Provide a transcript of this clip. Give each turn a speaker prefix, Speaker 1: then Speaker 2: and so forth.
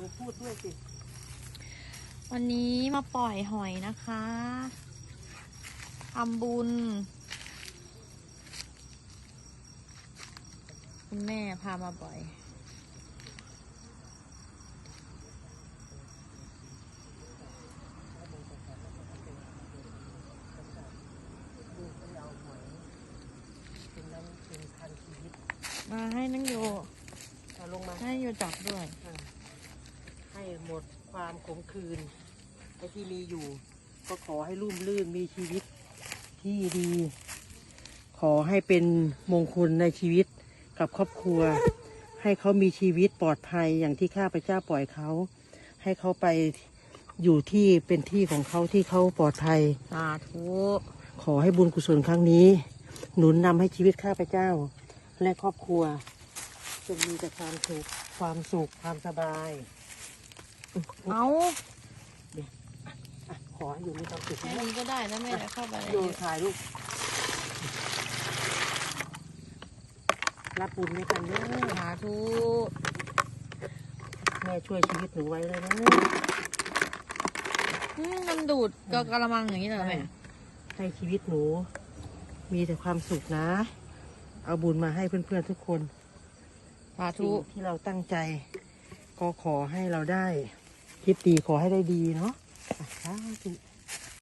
Speaker 1: นูพูดด้วยสิ
Speaker 2: วันนี้มาปล่อยหอยนะคะทำบุญ คุณแม่พามาปล่อย
Speaker 1: ลูกไม่เอาหอยเป็นน้ำเป็นพันชีวิต
Speaker 2: มาให้นังโย
Speaker 1: เอาลงมา
Speaker 2: ให้โยจับด้วย
Speaker 1: อ่า ให้หมดความขมคืนไอ้ที่มีอยู่ ก็ขอให้รุ่มลื่นมีชีวิตที่ดี ขอให้เป็นมงคลในชีวิตกับครอบครัว ให้เขามีชีวิตปลอดภัยอย่างที่ข้าพเจ้าปล่อยเขา ให้เขาไปอยู่ที่เป็นที่ของเขาที่เขาปลอดภัย
Speaker 2: สาธุ
Speaker 1: ขอให้บุญกุศลครั้งนี้ หนุนนำให้ชีวิตข้าพเจ้า และครอบครัวจงมีแต่ความสุขความสุขความสบาย
Speaker 2: เอา
Speaker 1: อะขอให้อยู่มีความสุข
Speaker 2: แค่
Speaker 1: นะ
Speaker 2: นี้ก็ได้นะแม่เดี๋ยวเข้าไปเลย
Speaker 1: โยนถ่ายลูกรับบุญด้วยกันเด้อ
Speaker 2: สาธุ
Speaker 1: แม่ช่วยชีวิตหนูไว้เลยนะ
Speaker 2: อืมมันดูดกับกระมังอย่างนี้เหรอแม่
Speaker 1: ให้ชีวิตหนู มีแต่ความสุขนะ เอาบุญมาให้เพื่อนๆทุกคน
Speaker 2: สา
Speaker 1: สิ่
Speaker 2: ธุ
Speaker 1: งที่เราตั้งใจ ก็ขอให้เราได้ คิดดีขอให้ได้ดีเนาะอะสาธุ